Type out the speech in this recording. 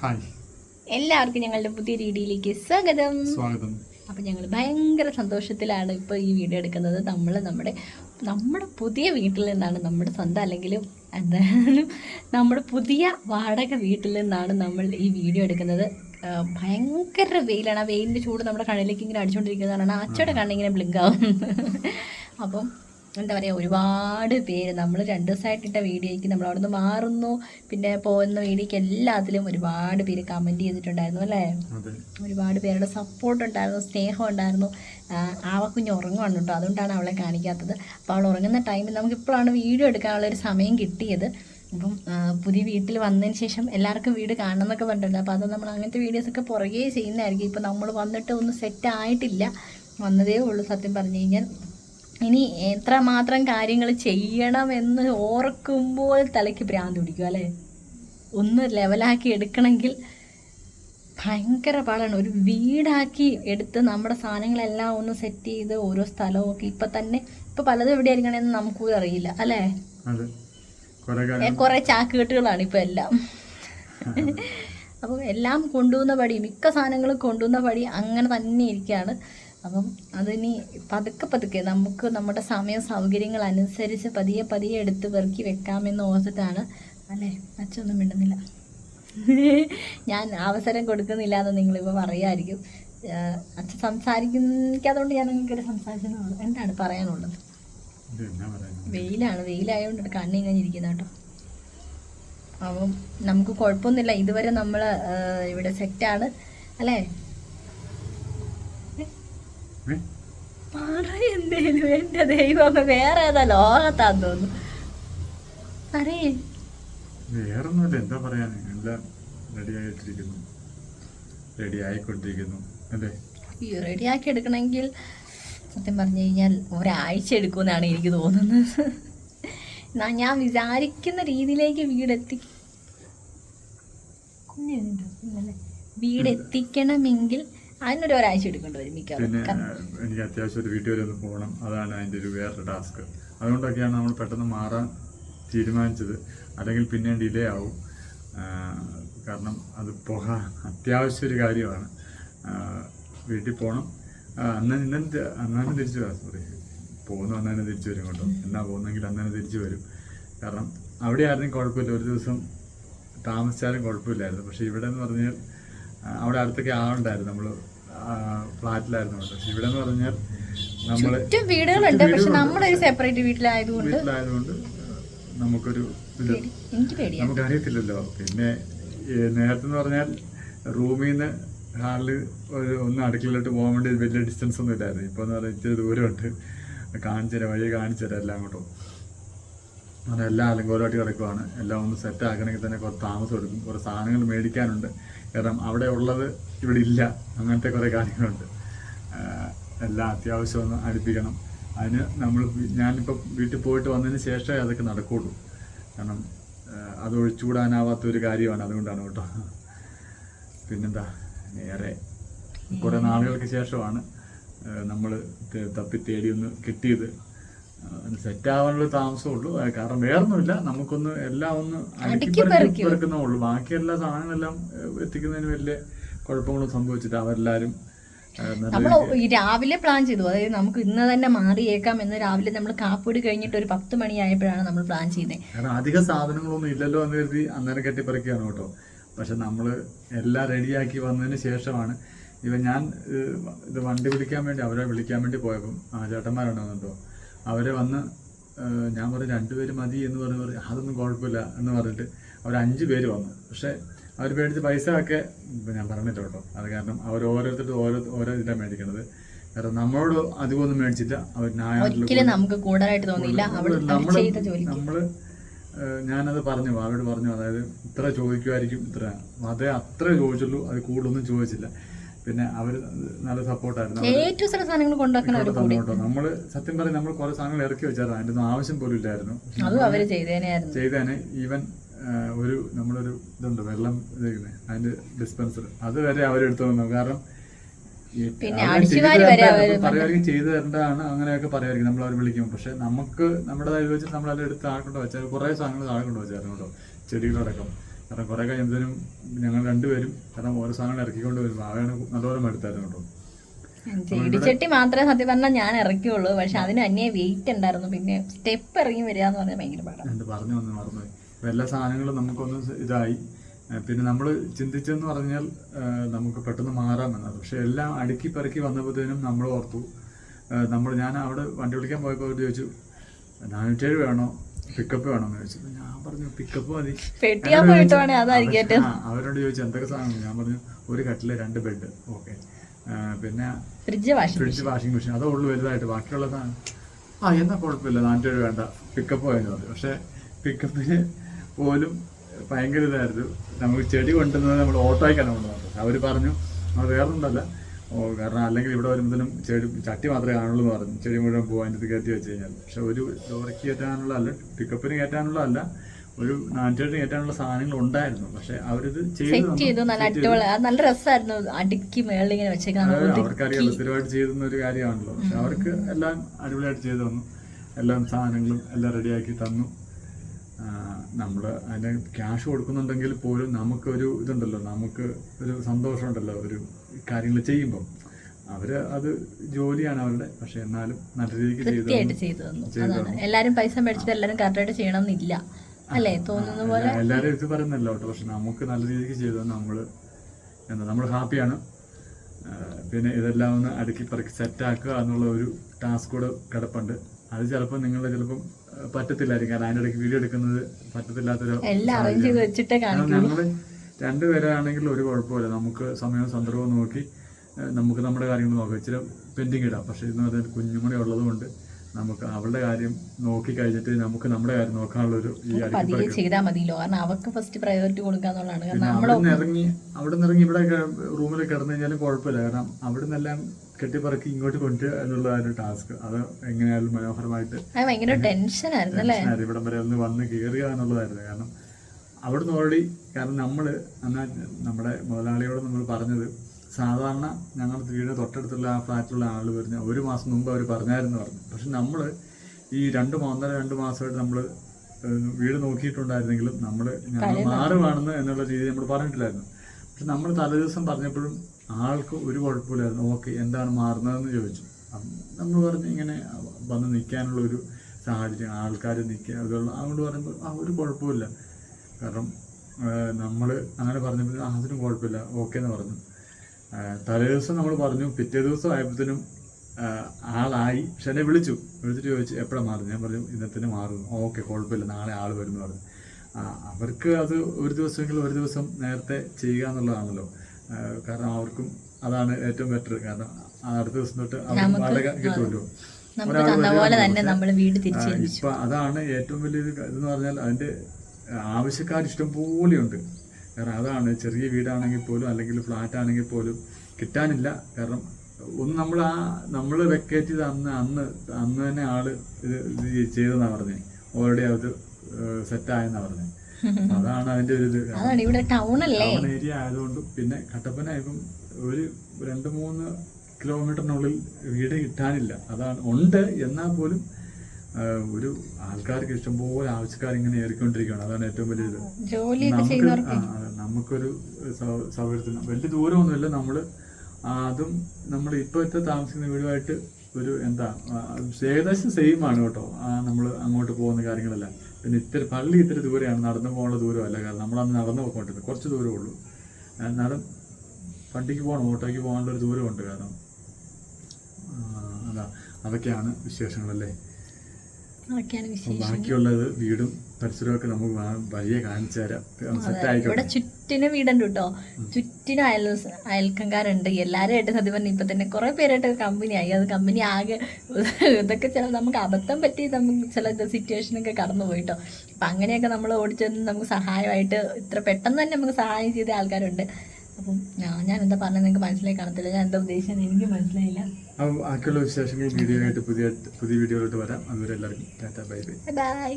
Hi എല്ലാവർക്കും ഞങ്ങളുടെ പുതിയ രീതിയിലേക്ക് സ്വാഗതം. സ്വാഗതം. അപ്പം ഞങ്ങൾ ഭയങ്കര സന്തോഷത്തിലാണ് ഇപ്പോൾ ഈ വീഡിയോ എടുക്കുന്നത്. നമ്മൾ നമ്മുടെ നമ്മുടെ പുതിയ വീട്ടിൽ നിന്നാണ് നമ്മുടെ സ്വന്തം അല്ലെങ്കിൽ എന്തായാലും നമ്മുടെ പുതിയ വാടക വീട്ടിൽ നിന്നാണ് നമ്മൾ ഈ വീഡിയോ എടുക്കുന്നത്. ഭയങ്കര വെയിലാണ്. ആ വെയിലിന്റെ ചൂട് നമ്മുടെ കണ്ണിലേക്ക് ഇങ്ങനെ അടിച്ചുകൊണ്ടിരിക്കുന്നതാണ് അച്ചയുടെ കണ്ണിങ്ങനെ ബ്ലിങ്ക് ആവും. അപ്പം എന്താ പറയുക ഒരുപാട് പേര് നമ്മൾ രണ്ട് ദിവസമായിട്ടിട്ട വീഡിയോയ്ക്ക് നമ്മൾ അവിടെ നിന്ന് മാറുന്നു. പിന്നെ പോകുന്ന വീഡിയോയ്ക്ക് എല്ലാത്തിലും ഒരുപാട് പേര് കമന്റ് ചെയ്തിട്ടുണ്ടായിരുന്നു അല്ലേ? ഒരുപാട് പേരുടെ സപ്പോർട്ട് ഉണ്ടായിരുന്നു സ്നേഹം ഉണ്ടായിരുന്നു. ആവക്കുഞ്ഞ് ഉറങ്ങുവാണ് കേട്ടോ. അതുകൊണ്ടാണ് അവളെ കാണിക്കാത്തത്. അപ്പോൾ അവൾ ഉറങ്ങുന്ന ടൈമിൽ നമുക്ക് ഇപ്പോഴാണ് വീഡിയോ എടുക്കാനുള്ള ഒരു സമയം കിട്ടിയത്. അപ്പം പുതിയ വീട്ടിൽ വന്നതിന് ശേഷം എല്ലാവർക്കും വീട് കാണണം എന്നൊക്കെ പറഞ്ഞിട്ടുണ്ട്. അപ്പോൾ അത് നമ്മൾ അങ്ങനത്തെ വീഡിയോസൊക്കെ പുറകെ ചെയ്യുന്നതായിരിക്കും. ഇപ്പോൾ നമ്മൾ വന്നിട്ട് ഒന്നും സെറ്റ് ആയിട്ടില്ല. വന്നതേ ഉള്ളൂ സത്യം പറഞ്ഞു കഴിഞ്ഞാൽ. ഇനി എത്രമാത്രം കാര്യങ്ങൾ ചെയ്യണമെന്ന് ഓർക്കുമ്പോൾ തലയ്ക്ക് ഭ്രാന്ത് പിടിക്കും അല്ലേ? ഒന്ന് ലെവലാക്കി എടുക്കണമെങ്കിൽ ഭയങ്കര പാടാണ്. ഒരു വീടാക്കി എടുത്ത് നമ്മുടെ സാധനങ്ങളെല്ലാം ഒന്ന് സെറ്റ് ചെയ്ത് ഓരോ സ്ഥലവും ഒക്കെ ഇപ്പം തന്നെ ഇപ്പം പലതും എവിടെ ആയിരിക്കണമെന്ന് നമുക്ക് അറിയില്ല അല്ലേ? കുറേ ചാക്കുകെട്ടുകളാണ് ഇപ്പം എല്ലാം. അപ്പോൾ എല്ലാം കൊണ്ടുവന്ന പടി മിക്ക സാധനങ്ങളും കൊണ്ടുവന്ന പടി അങ്ങനെ തന്നെ ഇരിക്കുകയാണ്. അപ്പം അതിനി പതുക്കെ പതുക്കെ നമുക്ക് നമ്മുടെ സമയ സൗകര്യങ്ങൾ അനുസരിച്ച് പതിയെ പതിയെ എടുത്ത് പെറുക്കി വെക്കാമെന്ന് ഓർത്തിട്ടാണ് അല്ലേ? അച്ഛനൊന്നും മിണ്ടുന്നില്ല. ഞാൻ അവസരം കൊടുക്കുന്നില്ല എന്ന് നിങ്ങളിപ്പോൾ പറയുമായിരിക്കും അച്ഛൻ സംസാരിക്കാതുകൊണ്ട് ഞാൻ നിങ്ങൾക്കൊരു സംസാരിച്ചതാണ് എന്താണ് പറയാനുള്ളത്? വെയിലാണ്. വെയിലായതുകൊണ്ട് കണ്ണി ഇങ്ങനെ ഇരിക്കുന്ന കേട്ടോ. അപ്പം നമുക്ക് കുഴപ്പമൊന്നുമില്ല. ഇതുവരെ നമ്മൾ ഇവിടെ സെറ്റാണ് അല്ലേ? ഏ? പറയെന്തേലും എന്റെ ദൈവം വേറെ ഏതാ ലോകത്താന്ന് തോന്നുന്നു. അറിയേ വേറൊന്നുമില്ല എന്താ പറയാൻ? എല്ലാം റെഡി ആയിട്ടിരിക്കുന്നു റെഡി ആയിക്കൊണ്ടിരിക്കുന്നു അല്ലേ? ഈ റെഡിയാക്കി എടുക്കണമെങ്കിൽ സത്യം പറഞ്ഞു കഴിഞ്ഞാൽ ഒരാഴ്ച എടുക്കുമെന്നാണ് എനിക്ക് തോന്നുന്നത്. ഞാൻ വിചാരിക്കുന്ന രീതിയിലേക്ക് വീടെത്തി? വീടെത്തിക്കണമെങ്കിൽ അതിനൊരു ഒരാഴ്ച എടുക്കേണ്ടി വരും മിക്കവാറും. പിന്നെ എനിക്ക് അത്യാവശ്യം ഒരു വീട്ടിൽ വരെ ഒന്ന് പോകണം. അതാണ് അതിന്റെ ഒരു വേറൊരു ടാസ്ക്. അതുകൊണ്ടൊക്കെയാണ് നമ്മൾ പെട്ടെന്ന് മാറാൻ തീരുമാനിച്ചത്. അല്ലെങ്കിൽ പിന്നെ ഡിലേ ആവും. കാരണം അത് പോകാൻ അത്യാവശ്യം ഒരു കാര്യമാണ്. വീട്ടിൽ പോകണം അന്നേ അന്ന് ഇന്നും തി- അന്നാണ് തിരിച്ചു വരാം. സോറി പോകുന്നു അന്നേരം തിരിച്ചു വരും കേട്ടോ. എന്നാ പോകുന്നെങ്കിൽ അന്നേരം തിരിച്ചു വരും. കാരണം അവിടെ ആയിരുന്നെങ്കിൽ കുഴപ്പമില്ല. ഒരു ദിവസം താമസിച്ചാലും കുഴപ്പമില്ലായിരുന്നു. പക്ഷെ ഇവിടെ എന്ന് പറഞ്ഞാൽ അവിടെ അടുത്തൊക്കെ ആളുണ്ടായിരുന്നു. നമ്മൾ ഫ്ലാറ്റിലായിരുന്നു. പക്ഷെ ഇവിടെ എന്ന് പറഞ്ഞാൽ നമ്മൾ വീടുകളുണ്ട്. പക്ഷെ നമ്മളൊരു സെപ്പറേറ്റ് വീട്ടിലായതുകൊണ്ട് വീട്ടിലായതുകൊണ്ട് നമുക്കൊരു ഇത് അറിയത്തില്ലല്ലോ നമുക്കറിയത്തില്ലല്ലോ. പിന്നെ നേരത്തെ എന്ന് പറഞ്ഞാൽ റൂമിൽ നിന്ന് ഹാളിൽ ഒരു ഒന്ന് അടുക്കളയിലോട്ട് പോകാൻ വേണ്ടി വലിയ ഡിസ്റ്റൻസ് ഒന്നും ഇല്ലായിരുന്നു. ഇപ്പോൾ എന്ന് പറഞ്ഞാൽ ഇച്ചിരി ദൂരമുണ്ട്. കാണിച്ചുതരാം വഴി കാണിച്ചു തരാം എല്ലാം അങ്ങോട്ടും അങ്ങനെ എല്ലാം അലങ്കോലമായിട്ട് കിടക്കുവാണ്. എല്ലാം ഒന്ന് സെറ്റ് ആക്കണമെങ്കിൽ തന്നെ കുറച്ച് താമസം എടുക്കും. കുറേ സാധനങ്ങൾ മേടിക്കാനുണ്ട്. കാരണം അവിടെ ഉള്ളത് ഇവിടെ ഇല്ല. അങ്ങനത്തെ കുറേ കാര്യങ്ങളുണ്ട്. എല്ലാം അത്യാവശ്യം ഒന്ന് അടുപ്പിക്കണം. അതിന് നമ്മൾ ഞാനിപ്പോൾ വീട്ടിൽ പോയിട്ട് വന്നതിന് ശേഷമേ അതൊക്കെ നടക്കുകയുള്ളൂ കാരണം അത് ഒഴിച്ചുകൂടാനാവാത്ത ഒരു കാര്യമാണ്. അതുകൊണ്ടാണ് കേട്ടോ. പിന്നെന്താ? നേരെ കുറേ നാളുകൾക്ക് ശേഷമാണ് നമ്മൾ തപ്പി തേടി ഒന്ന് കിട്ടിയത്. സെറ്റ് ആവാനുള്ള താമസമുള്ളൂ. ഉള്ളൂ കാരണം വേറൊന്നുമില്ല. നമുക്കൊന്ന് എല്ലാം ഒന്ന് അടുക്കിപ്പറക്കുന്നേ പെറുക്കി പെറുക്കുന്നേ ഉള്ളൂ ബാക്കി എല്ലാ സാധനങ്ങളെല്ലാം എത്തിക്കുന്നതിന് വലിയ കുഴപ്പങ്ങളും സംഭവിച്ചിട്ട് അവരെല്ലാരും നമ്മൾ നമ്മൾ രാവിലെ പ്ലാൻ ചെയ്തു. അതായത് നമുക്ക് ഇന്ന് തന്നെ മാറിയേക്കാം എന്ന് രാവിലെ നമ്മൾ കാപ്പൂടി കഴിഞ്ഞിട്ട് ഒരു പത്ത് മണിയായപ്പോഴാണ് നമ്മൾ പ്ലാൻ ചെയ്തത് കാരണം അധിക സാധനങ്ങളൊന്നും ഇല്ലല്ലോ എന്ന് കരുതി അന്നേരം കെട്ടിപ്പറിക്കുകയാണ് കേട്ടോ. പക്ഷെ നമ്മൾ എല്ലാം റെഡിയാക്കി വന്നതിന് ശേഷമാണ് ഇവ ഞാൻ ഇത് വണ്ടി വിളിക്കാൻ വേണ്ടി അവരെ വിളിക്കാൻ വേണ്ടി പോയപ്പം ആ ചേട്ടന്മാരുണ്ടാകുന്നുണ്ടോ അവരെ വന്ന് ഞാൻ പറഞ്ഞു രണ്ടുപേര് മതി എന്ന് പറഞ്ഞ് പറഞ്ഞു അതൊന്നും കുഴപ്പമില്ല എന്ന് പറഞ്ഞിട്ട് അവർ അഞ്ച് പേര് വന്നു. പക്ഷേ അവർ മേടിച്ച പൈസ ഒക്കെ ഞാൻ പറഞ്ഞില്ല കേട്ടോ അത് കാരണം അവർ ഓരോരുത്തരും ഓരോ ഓരോ ഇതിലാണ് മേടിക്കണത്. കാരണം നമ്മളോട് അധികം ഒന്നും മേടിച്ചില്ല അവർ നമുക്ക് കൂടുതലായിട്ട് തോന്നിയില്ല. അവർ നമ്മൾ ഏഹ് ഞാനത് പറഞ്ഞു അവരോട് പറഞ്ഞു അതായത് ഇത്ര ചോദിക്കുമായിരിക്കും ഇത്ര. അതേ അത്ര ചോദിച്ചുള്ളൂ അത് കൂടുതലൊന്നും ചോദിച്ചില്ല. പിന്നെ അവർ നല്ല സപ്പോർട്ടായിരുന്നു. നമ്മൾ സത്യം പറയും നമ്മൾ കുറെ സാധനങ്ങൾ ഇറക്കി വെച്ചായിരുന്നു. അതിന്റെ ഒന്നും ആവശ്യം പോലും ഇല്ലായിരുന്നു. ചെയ്തേനെ ഈവൻ ഒരു നമ്മളൊരു ഇതുണ്ട് വെള്ളം ഇതേക്കുന്നത് അതിന്റെ ഡിസ്പെൻസർ. അത് വരെ അവരെടുത്തു വന്നു. കാരണം പറയുമായിരിക്കും ചെയ്തു തരേണ്ടതാണ് അങ്ങനെയൊക്കെ പറയുമായിരിക്കും നമ്മൾ അവർ വിളിക്കും പക്ഷെ നമുക്ക് നമ്മുടെ വെച്ച് നമ്മൾ അത് എടുത്ത് ആൾക്കൊണ്ട് കൊണ്ട് വെച്ചാൽ കുറേ സാധനങ്ങൾ ആൾക്കൊണ്ട് കൊണ്ട് വെച്ചായിരുന്നു കേട്ടോ ചെടികളടക്കം. കാരണം കുറേ കഴിയുമ്പോഴത്തേനും ഞങ്ങൾ രണ്ടുപേരും കാരണം ഓരോ സാധനങ്ങൾ ഇറക്കിക്കൊണ്ട് വരുന്നു ആകെയാണ് നല്ലപോലെ മടുത്തായിരുന്നു കേട്ടോ. ചെടിച്ചട്ടി മാത്രമേ സത്യം പറഞ്ഞാൽ ഞാൻ ഇറക്കിയുള്ളൂ. പക്ഷെ അതിന് അന്യ വെയിറ്റ് ഉണ്ടായിരുന്നു. പിന്നെ സ്റ്റെപ്പ് ഇറങ്ങി വരിക എന്ന് പറഞ്ഞാൽ ഭയങ്കര പാടാണ് പറഞ്ഞു വന്ന് അപ്പോൾ എല്ലാ സാധനങ്ങളും നമുക്കൊന്ന് ഇതായി. പിന്നെ നമ്മൾ ചിന്തിച്ചെന്ന് പറഞ്ഞാൽ നമുക്ക് പെട്ടെന്ന് മാറാൻ മാറാമെന്നത് പക്ഷെ എല്ലാം അടുക്കി പെറുക്കി വന്നപ്പോഴത്തേനും നമ്മൾ ഓർത്തു. നമ്മൾ ഞാൻ അവിടെ വണ്ടി വിളിക്കാൻ പോയപ്പോൾ ചോദിച്ചു നാനൂറ്റേഴ് വേണോ? പിക്കപ്പ് വേണോ എന്ന് ചോദിച്ചു. പറഞ്ഞു പിക്കപ്പ് മതി. പെട്ടിയാ പോയിട്ടാണ് അതായിരിക്കും അവരോട് ചോദിച്ചു എന്തൊക്കെ സാധനം ഞാൻ പറഞ്ഞു ഒരു കട്ടിൽ രണ്ട് ബെഡ് ഓക്കെ പിന്നെ ഫ്രിഡ്ജ് ഫ്രിഡ്ജ് വാഷിംഗ് മെഷീൻ അതേ ഉള്ളു വലുതായിട്ട്. ബാക്കിയുള്ള സാധനം. ആ എന്നാ കുഴപ്പമില്ല. നാനൂറ്റേഴ് വേണ്ട. പിക്കപ്പ് പോയെന്ന് പറഞ്ഞു. പക്ഷെ പിക്കപ്പിന് പോലും ഭയങ്കര ഇതായിരുന്നു. നമുക്ക് ചെടി കൊണ്ടുവന്നത് നമ്മൾ ഓട്ടോയ്ക്കാണ് കൊണ്ടുവന്നത്. അവർ പറഞ്ഞു അത് വേറെ ഉണ്ടല്ല ഓ കാരണം അല്ലെങ്കിൽ ഇവിടെ വരുമ്പോഴത്തേനും ചെടി ചട്ടി മാത്രമേ കാണുള്ളൂ എന്ന് പറഞ്ഞു. ചെടി മുഴുവൻ പോകും അതിന്റെ കയറ്റി വെച്ച് കഴിഞ്ഞാൽ. പക്ഷെ ഒരു ലോറിക്ക് കയറ്റാനുള്ള അല്ല പിക്കപ്പിന് കയറ്റാനുള്ള അല്ല. ഒരു നാനൂറ്റേഴിന് കയറ്റാനുള്ള സാധനങ്ങൾ ഉണ്ടായിരുന്നു പക്ഷെ അവരിത് ചെയ്തു സെറ്റ് തന്നു. ചെയ്തു. നല്ല അടിപൊളി. നല്ല രസമായിരുന്നു. അടുക്കി മേളിങ്ങനെ വെച്ചേക്കാൻ അവർക്കറിയാം സ്ഥിരമായിട്ട് ചെയ്തുന്ന ഒരു കാര്യമാണല്ലോ. പക്ഷെ അവർക്ക് എല്ലാം അടിപൊളിയായിട്ട് ചെയ്തു തന്നു. എല്ലാം സാധനങ്ങളും എല്ലാം റെഡിയാക്കി തന്നു. നമ്മൾ അതിന് ക്യാഷ് കൊടുക്കുന്നുണ്ടെങ്കിൽ പോലും നമുക്കൊരു ഇതുണ്ടല്ലോ. നമുക്ക് ഒരു സന്തോഷമുണ്ടല്ലോ ഒരു കാര്യങ്ങൾ ചെയ്യുമ്പോൾ അവർ അത് ജോലിയാണ് അവരുടെ. പക്ഷെ എന്നാലും നല്ല രീതിക്ക് ചെയ്തു എല്ലാരും പൈസ മേടിച്ചിട്ട് എല്ലാരും കറക്റ്റായിട്ട് ചെയ്യണമെന്നില്ല. അല്ലേ? തോന്നുന്ന പോലെ? എല്ലാരും ഇത് പറയുന്നല്ലോ കേട്ടോ. പക്ഷെ നമുക്ക് നല്ല രീതിക്ക് ചെയ്തു നമ്മൾ എന്താ നമ്മൾ ഹാപ്പിയാണ്. പിന്നെ ഇതെല്ലാം ഒന്ന് അടുക്കി പറക്കി സെറ്റാക്കുക എന്നുള്ള ഒരു ടാസ്ക് കൂടെ കിടപ്പുണ്ട്. അത് ചിലപ്പോൾ നിങ്ങൾ ചിലപ്പം പറ്റത്തില്ലായിരിക്കും. കാരണം അതിന്റെ ഇടയ്ക്ക് വീഡിയോ എടുക്കുന്നത് പറ്റത്തില്ലാത്തൊരു ഞങ്ങൾ രണ്ടുപേരാണെങ്കിൽ ഒരു കുഴപ്പമില്ല. നമുക്ക് സമയവും സന്ദർഭവും നോക്കി നമുക്ക് നമ്മുടെ കാര്യങ്ങൾ നോക്കാം. ഇച്ചിരി പെൻഡിങ് ഇടാം. പക്ഷേ ഇന്ന് പറഞ്ഞാൽ കുഞ്ഞും ഉള്ളതുകൊണ്ട് ഉള്ളത് കൊണ്ട് നമുക്ക് അവളുടെ കാര്യം നോക്കി കഴിഞ്ഞിട്ട് നമുക്ക് നമ്മുടെ കാര്യം പതിയെ അടുക്കി ചെയ്താൽ മതിയല്ലോ. കാരണം അവർക്ക് ഫസ്റ്റ് പ്രയോറിറ്റി കൊടുക്കാന്നുള്ളതാണ് കാരണം അവിടെ ഇറങ്ങി അവിടെ ഇറങ്ങി ഇവിടെ റൂമിൽ കിടന്നു കഴിഞ്ഞാലും കുഴപ്പമില്ല. കാരണം അവിടെ നിന്നെല്ലാം കെട്ടിപ്പറക്കി ഇങ്ങോട്ട് കൊണ്ടുവരിക എന്നുള്ളതാണ് ഒരു ടാസ്ക് അത് എങ്ങനെയായാലും മനോഹരമായിട്ട് ഭയങ്കര ആയിരുന്നു അല്ലേ? ടെൻഷനായിരുന്നു. ഇവിടം വരെ ഒന്ന് വന്ന് കയറുക എന്നുള്ളതായിരുന്നു. കാരണം അവിടുന്ന് ഓൾറെഡി കാരണം നമ്മൾ എന്നാൽ നമ്മുടെ മുതലാളിയോട് നമ്മൾ പറഞ്ഞത് സാധാരണ ഞങ്ങളുടെ വീട് തൊട്ടടുത്തുള്ള ആ ഫ്ലാറ്റിലുള്ള ആൾ പറഞ്ഞ ഒരു മാസം മുമ്പ് അവർ പറഞ്ഞായിരുന്നു പറഞ്ഞു. പക്ഷെ നമ്മൾ ഈ രണ്ട് ഒന്നര രണ്ട് മാസമായിട്ട് നമ്മൾ വീട് നോക്കിയിട്ടുണ്ടായിരുന്നെങ്കിലും നമ്മൾ ഞങ്ങൾ മാറുവാണെന്ന് എന്നുള്ള രീതി നമ്മൾ പറഞ്ഞിട്ടില്ലായിരുന്നു. പക്ഷെ നമ്മൾ തലേദിവസം പറഞ്ഞപ്പോഴും ആൾക്ക് ഒരു കുഴപ്പമില്ലായിരുന്നു. ഓക്കെ എന്താണ് മാറുന്നതെന്ന് ചോദിച്ചു. നമ്മൾ പറഞ്ഞു ഇങ്ങനെ വന്ന് നിൽക്കാനുള്ള ഒരു സാഹചര്യം ആൾക്കാർ നിൽക്കുക അതുള്ള അതുകൊണ്ട് പറയുമ്പോൾ ആ ഒരു കുഴപ്പമില്ല. കാരണം നമ്മൾ അങ്ങനെ പറഞ്ഞപ്പോൾ അതിനും കുഴപ്പമില്ല. ഓക്കെ എന്ന് പറഞ്ഞു. ആ, തലേദിവസം നമ്മൾ പറഞ്ഞു പിറ്റേ ദിവസം ആയപ്പോഴത്തേനും ആളായി. പക്ഷെ എന്നെ വിളിച്ചു. വിളിച്ചിട്ട് ചോദിച്ചു എപ്പോഴാണ് മാറുന്നത്? ഞാൻ പറഞ്ഞു ഇന്നത്തിന് മാറും ഓക്കെ കുഴപ്പമില്ല. നാളെ ആൾ വരുന്നു പറഞ്ഞു. അവർക്ക് അത് ഒരു ദിവസമെങ്കിലും ഒരു ദിവസം നേരത്തെ ചെയ്യുക എന്നുള്ളതാണല്ലോ. കാരണം അവർക്കും അതാണ് ഏറ്റവും ബെറ്റർ കാരണം അടുത്ത ദിവസം തൊട്ട് അവർക്ക് വാടക കിട്ടുമല്ലോ. ഇപ്പൊ അതാണ് ഏറ്റവും വലിയൊരു ഇതെന്ന് പറഞ്ഞാൽ അതിന്റെ ആവശ്യക്കാർ ഇഷ്ടം പോലെയുണ്ട്. കാരണം അതാണ് ചെറിയ വീടാണെങ്കിൽ പോലും അല്ലെങ്കിൽ ഫ്ലാറ്റ് ആണെങ്കിൽ പോലും കിട്ടാനില്ല. കാരണം ഒന്ന് നമ്മൾ ആ നമ്മൾ വെക്കേറ്റ് ചെയ്ത് അന്ന് അന്ന് അന്ന് തന്നെ ആൾ ഇത് ഇത് ചെയ്തെന്നാ പറഞ്ഞേ. ഓൾറെഡി അത് സെറ്റായെന്നാ പറഞ്ഞേ. അതാണ് അതിന്റെ ഒരു ഇത്. ടൗൺ ഏരിയ ആയതുകൊണ്ട് പിന്നെ കട്ടപ്പന ഇപ്പം ഒരു രണ്ട് മൂന്ന് കിലോമീറ്ററിനുള്ളിൽ വീട് കിട്ടാനില്ല. അതാണ് ഉണ്ട് എന്നാൽ പോലും ഒരു ആൾക്കാർക്ക് ഇഷ്ടംപോലെ ആവശ്യക്കാർ ഇങ്ങനെ ഏറിക്കൊണ്ടിരിക്കുകയാണ്. അതാണ് ഏറ്റവും വലിയ ഇത്. നമുക്ക് നമുക്കൊരു സൗകര്യത്തിന് വലിയ ദൂരമൊന്നുമില്ല. നമ്മൾ അതും നമ്മൾ ഇപ്പോഴത്തെ താമസിക്കുന്ന വീടുമായിട്ട് ഒരു എന്താ ഏകദേശം സെയിം ആണ് കേട്ടോ. നമ്മൾ അങ്ങോട്ട് പോകുന്ന കാര്യങ്ങളെല്ലാം. പിന്നെ ഇത്തിരി പള്ളി ഇത്തിരി ദൂരെയാണ്. നടന്നു പോകാനുള്ള ദൂരമല്ല. കാരണം നമ്മളന്ന് നടന്നു പോയിട്ടുണ്ട് കുറച്ച് ദൂരമേ ഉള്ളൂ. നട വണ്ടിക്ക് പോകണം ഓട്ടോയ്ക്ക് പോകാനുള്ള ഒരു ദൂരമുണ്ട് കാരണം. അതാ അതൊക്കെയാണ് വിശേഷങ്ങളല്ലേ? ബാക്കിയുള്ളത് വീടും പരിസരമൊക്കെ നമുക്ക് വലിയ കാണിച്ചു തരാം ഇവിടെ ചുറ്റിനും വീടുണ്ട് കേട്ടോ ചുറ്റിനും അയൽ അയൽക്കാരുണ്ട്. എല്ലാവരും ആയിട്ട് സത്യം പറഞ്ഞു ഇപ്പൊ തന്നെ കുറെ പേരായിട്ട് കമ്പനി ആയി അത് കമ്പനി ആകെ ഇതൊക്കെ ചില നമുക്ക് അബദ്ധം പറ്റി നമുക്ക് ചില സിറ്റുവേഷനൊക്കെ കടന്നു പോയിട്ടോ അപ്പൊ അങ്ങനെയൊക്കെ നമ്മൾ ഓടിച്ചെന്ന് നമുക്ക് സഹായമായിട്ട് ഇത്ര പെട്ടെന്ന് തന്നെ നമുക്ക് സഹായം ചെയ്ത ആൾക്കാരുണ്ട്. അപ്പം ഞാൻ ഞാൻ എന്താ പറഞ്ഞത് നിങ്ങൾക്ക് മനസ്സിലായി കാണത്തില്ല. ഞാൻ എന്താ ഉദ്ദേശിച്ചത് എനിക്ക് മനസ്സിലായില്ല. ബാക്കിയുള്ള വിശേഷങ്ങൾ വീഡിയോ ആയിട്ട് പുതിയ പുതിയ വീഡിയോയിലോട്ട് വരാം. അതുവരെ എല്ലാവർക്കും ടാറ്റ ബൈ ബൈ. ബൈ.